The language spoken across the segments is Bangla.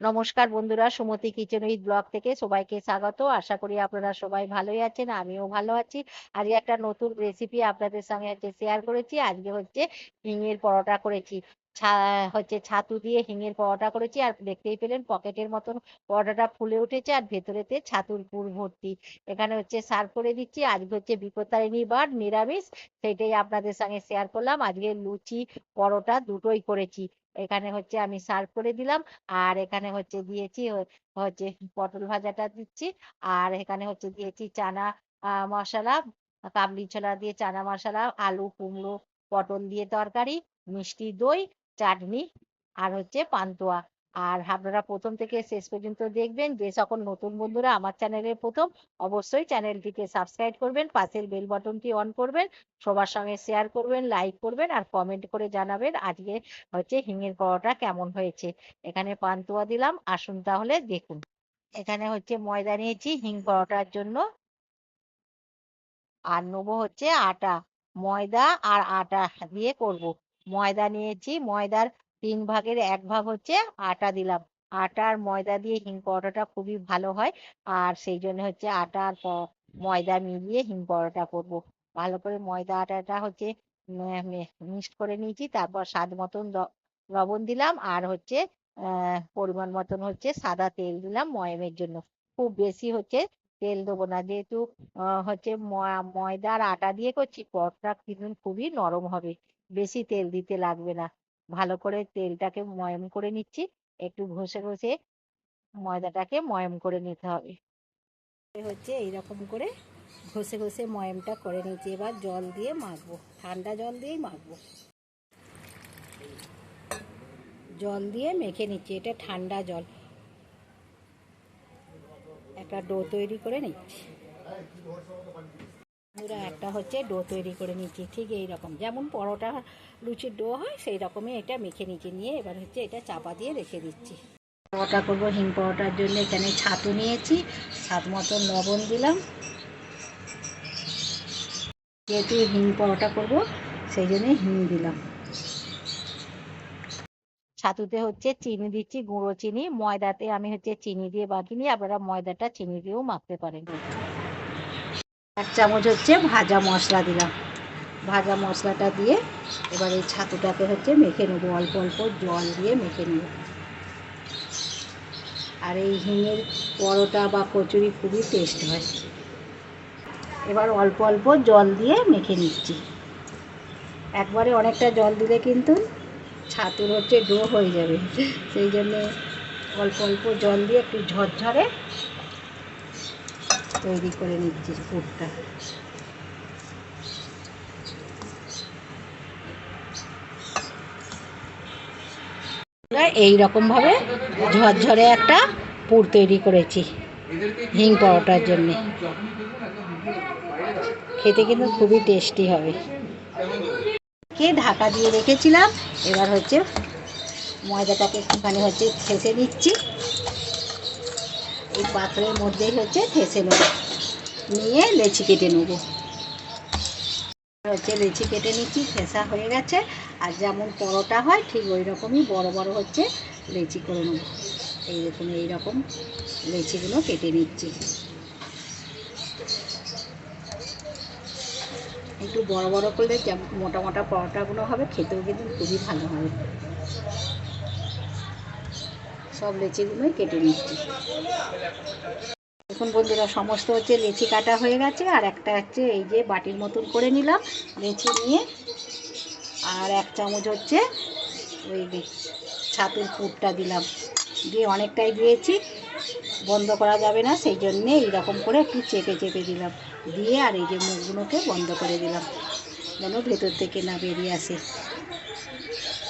নমস্কার বন্ধুরা, সুমতি কিচেন উইথ ব্লগ থেকে সবাইকে স্বাগত। আশা করি আপনারা সবাই ভালোই আছেন, আমিও ভালো আছি। আজকে একটা নতুন রেসিপি আপনাদের সঙ্গে হচ্ছে শেয়ার করেছি। আজকে হচ্ছে হিঙের পরোটা করেছি। হচ্ছে ছাতু দিয়ে হিঙের পরোটা করেছি। আর দেখতেই পেলেন পকেটের মতন পরোটাটা ফুলে উঠেছে আর ভেতরেতে ছাতুর পুর ভর্তি। এখানে হচ্ছে সার্ভ করে দিচ্ছি। আজকে হচ্ছে বিপত্তারিণী বার নিরামিষ সেটাই আপনাদের সঙ্গে শেয়ার করলাম। আজকে লুচি, পরোটা দুটোই করেছি। এখানে হচ্ছে আমি সার্ভ করে দিলাম। আর এখানে হচ্ছে দিয়েছি হচ্ছে পটল ভাজাটা দিচ্ছি। আর এখানে হচ্ছে দিয়েছি চানা মশলা, কাবলি ছোলা দিয়ে চানা মশলা, আলু, কুমড়ো, পটল দিয়ে তরকারি, মিষ্টি দই, চাটনি আর হচ্ছে পান্তুয়া। আর আপনারা প্রথম থেকে শেষ পর্যন্ত দেখবেন যে সকল নতুন বন্ধুরা আমার চ্যানেলের প্রথম, অবশ্যই চ্যানেলটিকে সাবস্ক্রাইব করবেন, পাশের বেল বাটনটি অন করবেন, সবার সঙ্গে শেয়ার করবেন, লাইক করবেন আর কমেন্ট করে জানাবেন আজকে হচ্ছে হিঙের পরোটা কেমন হয়েছে। এখানে পান্তুয়া দিলাম, আসুন তাহলে দেখুন। এখানে হচ্ছে ময়দা নিয়েছি হিং পরোটার জন্য। আর নেব হচ্ছে আটা, ময়দা আর আটা দিয়ে করব। ময়দা নিয়েছি, ময়দার তিন ভাগের এক ভাগ হচ্ছে আটা দিলাম। আটা আর ময়দা দিয়ে হিম পরোটাটা খুবই ভালো হয়। আর সেই জন্য হচ্ছে আটা আর ময়দা মিলিয়ে হিম পরোটা করব। ভালো করে ময়দা আটাটা হচ্ছে মিক্সড করে নিয়েছি। তারপর স্বাদ মতন লবণ দিলাম। আর হচ্ছে পরিমাণ মতন হচ্ছে সাদা তেল দিলাম ময়ামের জন্য। খুব বেশি হচ্ছে তেল দেবো না। যেহেতু হচ্ছে ময়দা আর আটা দিয়ে করছি পরোটা কিন্তু খুবই নরম হবে। বেশি তেল দিতে লাগবে না। ভালো করে তেলটাকে ময়াম করে নিচ্ছি। একটু ঘষে ঘষে ময়দাটাকে ময়াম করে নিতে হবে। হচ্ছে এইরকম করে ঘষে ঘষে ময়ামটা করে নিচ্ছি। এবার জল দিয়ে মাখবো। ঠান্ডা জল দিয়েই মাখবো। জল দিয়ে মেখে নিচ্ছি। এটা ঠান্ডা জল। একটা ডো তৈরি করে নিচ্ছি। বন্ধুরা একটা হচ্ছে ডো তৈরি করে নিচ্ছি, ঠিক এই রকম যেমন পরোটা, লুচির ডো হয় সেই রকমই এটা মেখে নিচে নিয়ে এবার হচ্ছে এটা চাপা দিয়ে রেখে দিচ্ছি। পরোটা করব হিং পরোটার জন্য এখানে ছাতু নিয়েছি, স্বাদ মতো লবণ দিলাম। যেহেতু হিং পরোটা করব, সেই জন্য হিং দিলাম। ছাতুতে হচ্ছে চিনি দিচ্ছি, গুঁড়ো চিনি, ময়দাতে আমি হচ্ছে চিনি দিয়ে বাকিনি আপনারা ময়দাটা চিনি দিয়েও মাখতে পারেন। এক চামচ হচ্ছে ভাজা মশলা দিলাম। ভাজা মশলাটা দিয়ে এবার এই ছাতুটাকে হচ্ছে মেখে নেব, অল্প অল্প জল দিয়ে মেখে নেব। আর এই হিঙের পরোটা বা কচুরি খুবই টেস্ট হয়। এবার অল্প অল্প জল দিয়ে মেখে নিচ্ছি। একবারে অনেকটা জল দিলে কিন্তু ছাতুর হচ্ছে ডো হয়ে যাবে। সেই জন্যে অল্প অল্প জল দিয়ে একটু ঝরঝরে তৈরি করে নিচ্ছি পুরটা। এই রকম ভাবে ঝরঝরে একটা পুর তৈরি করেছি হিং পরোটার জন্য। খেতে কিন্তু খুবই টেস্টি হবে। কে ঢাকা দিয়ে রেখেছিলাম, এবার হচ্ছে ময়দাটাকে একটুখানি হচ্ছে ঠেসে নিচ্ছি। এই পাত্রের মধ্যেই হচ্ছে ঠেসে নেব। নিয়ে লেচি কেটে নেব। হচ্ছে লেচি কেটে নিচ্ছি ঠেসা হয়ে গেছে, আর যেমন পরোটা হয়, ঠিক ওই রকমই বড় বড় হচ্ছে লেচি করে নেব। এই এইরকম লেচিগুলো কেটে নিচ্ছি। একটু বড় বড় করলে মোটা মোটা পরোটাগুলো হবে, খেতেও কিন্তু খুবই ভালো হবে সব লেচিগুলোই কেটে নিচ্ছি। দেখুন বন্ধুরা, সমস্ত হচ্ছে লেচি কাটা হয়ে গেছে, আর একটা হচ্ছে এই যে বাটির মতন করে নিলাম লেচি নিয়ে। আর এক চামচ হচ্ছে ওই ছাতুর পুরটা দিলাম। দিয়ে অনেকটাই দিয়েছি, বন্ধ করা যাবে না, সেই জন্যে এইরকম করে একটু চেপে চেপে দিলাম। দিয়ে আর এই যে মুখগুলোকে বন্ধ করে দিলাম, যেন ভেতর থেকে না বেরিয়ে আসে।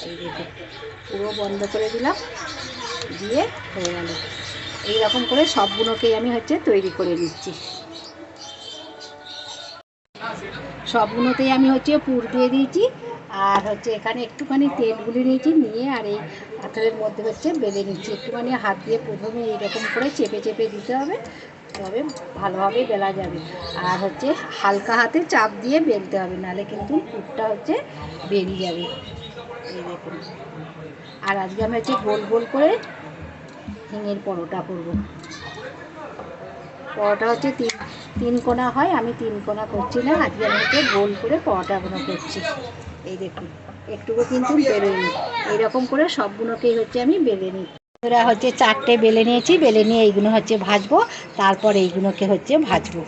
এই দেখুন পুরো বন্ধ করে দিলাম, দিয়ে হয়ে গেল। এইরকম করে সবগুলোকেই আমি হচ্ছে তৈরি করে নিচ্ছি। সবগুলোতেই আমি হচ্ছে পুর দিয়ে দিয়েছি, আর হচ্ছে এখানে একটুখানি তেল গুলি নিয়েছি, নিয়ে আর এই পাথরের মধ্যে হচ্ছে বেলে নিচ্ছি। একটুখানি হাত দিয়ে প্রথমে এইরকম করে চেপে চেপে দিতে হবে, তবে ভালোভাবে বেলা যাবে। আর হচ্ছে হালকা হাতে চাপ দিয়ে বেলতে হবে, নাহলে কিন্তু পুরটা হচ্ছে বেরিয়ে যাবে। আর আজকে আমি হচ্ছে গোল গোল করে হিঙের পরোটা করব। পরোটা হচ্ছে তিন তিন কোনা হয়, আমি তিন কোনা করছি না, আজকে আমি হচ্ছে গোল করে পরোটাগুলো করছি। এই দেখুন, একটুকু কিন্তু বেরোয়নি এইরকম করে সবগুলোকেই হচ্ছে আমি বেলে নিই এরা হচ্ছে চারটে বেলে নিয়েছি, বেলে নিয়ে এইগুলো হচ্ছে ভাজবো, তারপর এইগুলোকে হচ্ছে ভাজবো।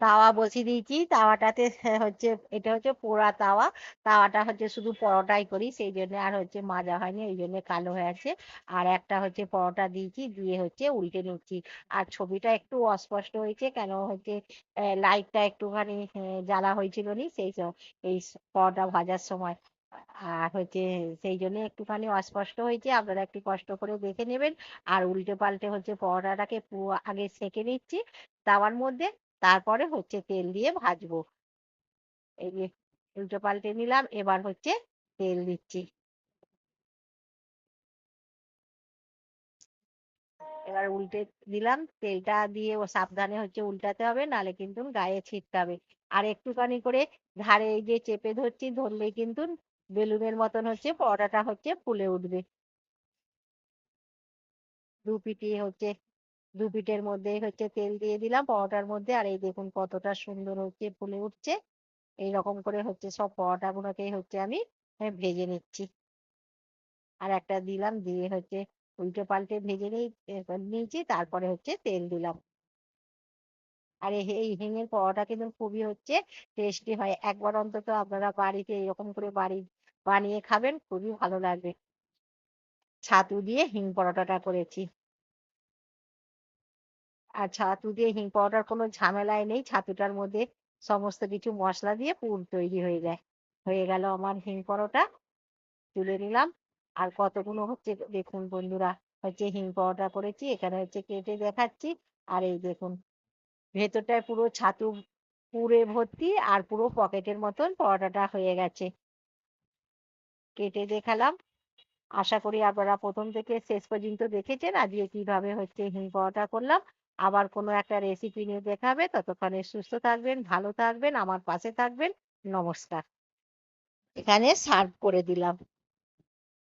তাওয়া বসিয়ে দিয়েছি। তাওয়াটাতে হচ্ছে, এটা হচ্ছে পোড়া তাওয়া। তাওয়াটা হচ্ছে শুধু পরোটাই করি, সেই জন্য আর হচ্ছে মাজা হয়নি, ওই জন্য কালো হয়ে আছে। আর একটা হচ্ছে পরোটা দিয়েছি, দিয়ে হচ্ছে উল্টে নিচ্ছি। আর ছবিটা একটু অস্পষ্ট হয়েছে, কেন হচ্ছে লাইটটা একটুখানি জ্বালা হয়েছিল নি, সেই এই পরোটা ভাজার সময়। আর হচ্ছে সেই জন্য একটুখানি অস্পষ্ট হয়েছে, আপনারা একটু কষ্ট করে দেখে নেবেন। আর উল্টে পাল্টে হচ্ছে পরোটাটাকে পুরো আগে সেঁকে নিচ্ছি, তাওয়ার মধ্যে। তারপরে হচ্ছে তেল দিয়ে ভাজবো। এই যে উল্টে পাল্টে নিলাম, এবার হচ্ছে তেল দিচ্ছি। এবার উল্টে দিলাম, তেলটা দিয়ে ও সাবধানে হচ্ছে উল্টাতে হবে, নালে কিন্তু গায়ে ছিটকাবে। আর একটুখানি করে ধারে যে চেপে ধরছি ধরলেই কিন্তু বেলুনের মতন হচ্ছে পরোটাটা হচ্ছে ফুলে উঠবে। দু পিঠে হচ্ছে দু পিঠের মধ্যে হচ্ছে তেল দিয়ে দিলাম পরোটার মধ্যে, আর এই দেখুন কতটা সুন্দর হচ্ছে ফুলে উঠছে। এইরকম করে হচ্ছে সব পরোটাগুলোকেই হচ্ছে আমি ভেজে নিচ্ছি। আর একটা দিলাম দিয়ে হচ্ছে উল্টে পাল্টে ভেজে নিয়েছি, তারপরে হচ্ছে তেল দিলাম। আর এই হিঙের পরোটা কিন্তু খুবই হচ্ছে টেস্টি হয়। একবার অন্তত আপনারা বাড়িতে এরকম করে বাড়ি, বানিয়ে খাবেন, খুবই ভালো লাগবে। ছাতু দিয়ে হিং পরোটাটা করেছি। আর ছাতু দিয়ে হিং পরোটার কোনো ঝামেলাই নেই। ছাতুটার মধ্যে সমস্ত কিছু মশলা দিয়ে পুর তৈরি হয়ে যায়। হয়ে গেল আমার হিং পরোটা। তুলে নিলাম। আর কতগুলো হচ্ছে দেখুন বন্ধুরা, হচ্ছে হিং পরোটা করেছি, এখানে হচ্ছে কেটে দেখাচ্ছি। আর এই দেখুন, ভেতরটায় পুরো ছাতু পুরে ভর্তি আর পুরো পকেটের মতন পরোটাটা হয়ে গেছে। কেটে দেখালাম। আশা করি আপনারা প্রথম থেকে শেষ পর্যন্ত দেখেছেন, আজকে কীভাবে হচ্ছে হিং পরোটা করলাম। আবার কোনো একটা রেসিপি নিয়ে দেখাবে, ততক্ষণে সুস্থ থাকবেন, ভালো থাকবেন, আমার পাশে থাকবেন, নমস্কার। এখানে সার্ভ করে দিলাম।